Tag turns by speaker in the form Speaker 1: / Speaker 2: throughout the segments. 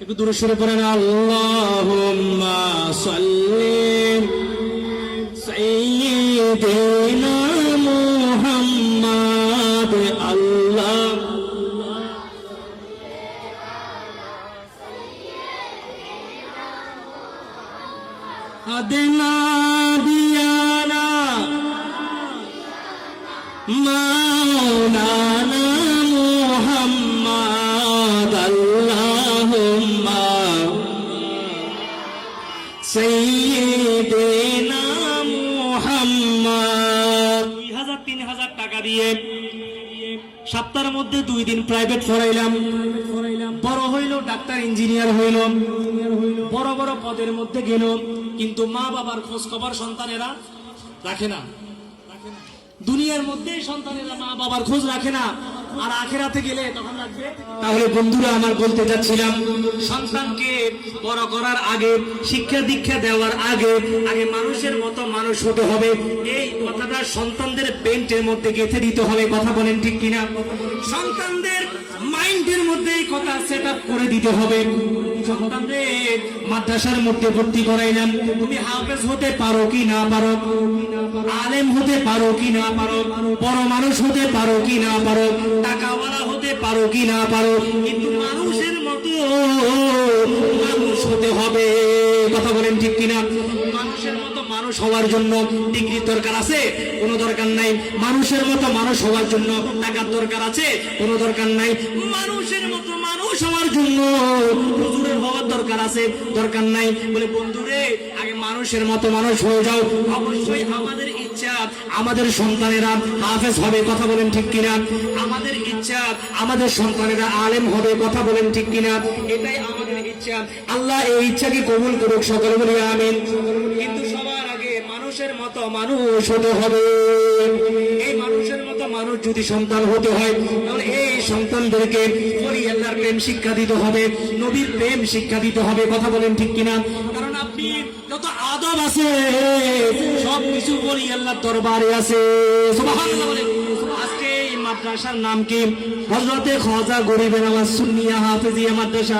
Speaker 1: একটু দূরে সাইয়্যিদিনা মুহাম্মাদ আল্লাহ। দিয়ানা মাওলানা সাইয়্যিদিনা মুহাম্মাদ। 2000 3000 টাকা দিয়ে সপ্তাহের মধ্যে দুই দিন প্রাইভেট পড়াইলাম। বড় হইল, ডাক্তার ইঞ্জিনিয়ার হইল। বড় বড় পদের মধ্যে গেল, কিন্তু মা বাবার খোঁজ খবর সন্তানেরা রাখে না। দুনিয়ার মধ্যে সন্তানেরা মা বাবার খোঁজ রাখে না। আর আখেরাতে গেলে তখন রাখবে তাহলে বন্ধুরা, আমার বলতে চাচ্ছিলাম সন্তানকে বড় করার আগে, শিক্ষা দীক্ষা দেওয়ার আগে আগে মানুষের মতো মানুষ হতে হবে। এই কথাটা সন্তানদের পেন্টের মধ্যে গেঁথে দিতে হবে, কথা বলেন ঠিক কিনা? সন্তানদের মাইন্ডের মধ্যে এই কথা সেট করে দিতে হবে। সন্তানদের মাদ্রাসার মধ্যে ভর্তি করাইলাম। তুমি হাফেজ হতে পারো কি না পারো? আলেম হতে পারো কি না পারো? বড় মানুষ হতে পারো কি না পারো? টাকাওয়ালা হতে পারো কি না পারো? কিন্তু মানুষের মতো মানুষ হতে হবে। কথা বলেন ঠিক কিনা? মানুষ হওয়ার জন্য ডিগ্রির দরকার আছে, কোনো দরকার নাই। মানুষের মতো মানুষ হওয়ার জন্য টাকার দরকার আছে, কোনো দরকার নাই। মানুষের মতো মানুষ হওয়ার জন্য হুজুরের হওয়ার দরকার আছে, দরকার নাই। বলে, বন্ধুরে, আগে মানুষের মতো মানুষ হয়ে যাও। অবশ্যই আমাদের আমাদের সন্তানেরা হাফেজ হবে, কথা বলেন ঠিক কিনা? আমাদের ইচ্ছা, আমাদের সন্তানেরা আলেম হবে, কথা বলেন ঠিক কিনা? এটাই আমাদের ইচ্ছা। আল্লাহ এই ইচ্ছাকে কবুল করুক, সকলে বলি আমিন। কিন্তু আগে মানুষের মতো মানুষ হতে হবে। এই মানুষের মতো মানুষ যদি সন্তান হতে হয়, তাহলে এই সন্তানদেরকে ওই আল্লাহর প্রেম শিক্ষা দিতে হবে, নবীর প্রেম শিক্ষা দিতে হবে। কথা বলেন ঠিক কিনা? কারণ আপনি যত আদব আছে সব কিছু বলি আল্লাহর দরবারে আছে। আজকে মাদ্রাসার নাম কি? হজরতে খাজা গরিবের নামাজ সুন্নিয়া হাফেজিয়া মাদ্রাসা।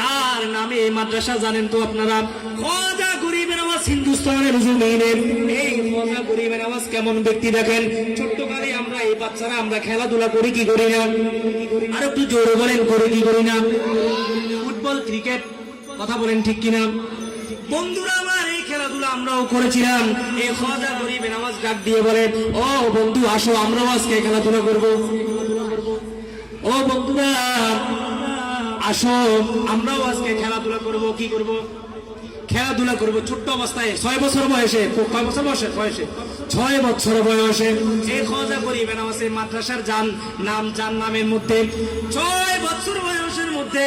Speaker 1: কার নামে এই মাদ্রাসা জানেন তো আপনারা? হিন্দুস্তানের জমিনের এই খাজা গরিবের আওয়াজ কেমন ব্যক্তি দেখেন? ছোট্টকালে আমরা, এই বাচ্চারা আমরা খেলাধুলা করি কি করি না? আর একটু জোরে বলেন, করি কি করি না? ফুটবল, ক্রিকেট, কথা বলেন ঠিক কিনা? বন্ধুরা, আমার এই খেলাধুলা আমরাও করেছিলাম। এই খাজা গরিবের আওয়াজ ডাক দিয়ে বলে ও বন্ধু, আসো, আমরাও আজকে খেলাধুলা করব। ও বন্ধুরা, আসো, আমরাও আজকে খেলাধুলা করব, কি করব? খেলাধুলা করব ছোট্ট অবস্থায়। ছয় বছর বয়সে কয় বছর বয়সে বয়সে ছয় বছর বয়সে। এই খজা করি বেনামাসে মাদ্রাসার জান নাম জান নামের মধ্যে। ছয় বছর বয়সের মধ্যে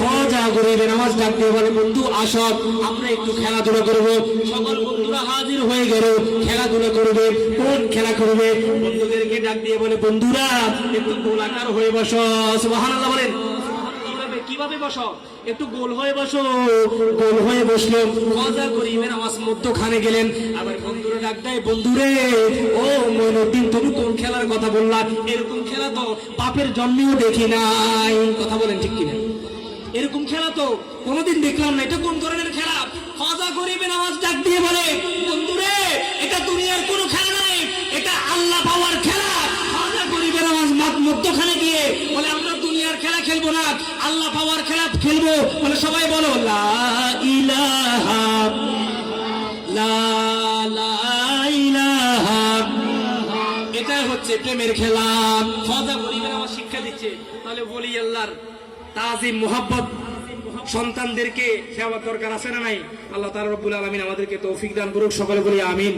Speaker 1: খজা করি বেনামাজ ডাক দিয়ে বলে, বন্ধু, আসো, আমরা একটু খেলাধুলা করব। সকল বন্ধুরা হাজির হয়ে গেল, খেলাধুলা করবে, কোন খেলা করবে? বন্ধুদেরকে ডাক দিয়ে বলে, বন্ধুরা, একটু গোলাকার হয়ে বসো। সুবহানাল্লাহ বলেন। কীভাবে বসো? একটু গোল হয়ে বসো। গোল হয়ে বসল। মজা ইমের মধ্যখানে গেলেন। আবার বন্ধুরা ডাক দেয় বন্ধুরে ও মইনুদ্দিন তুমি কোন খেলার কথা বললা? এরকম খেলা তো বাপের জন্মেও দেখি নাই। কথা বলেন ঠিক কিনা? এরকম খেলা তো কোনোদিন দেখলাম না। এটা কোন ধরনের খেলা? মজা গরিবের আওয়াজ ডাক খেলব না, আল্লাহ পাওয়ার খেলা খেলব। বলে সবাই বলো এটাই হচ্ছে প্রেমের খেলা। সদা গরিবের আমার শিক্ষা দিচ্ছে। তাহলে বলি আল্লাহর তাজিম, মোহাব্বত। সন্তানদেরকে সেবা দরকার আছে না নাই? আল্লাহ তার রব্বুল আলামিন আমাদেরকে তৌফিক দান করুক, সকলে বলি আমিন।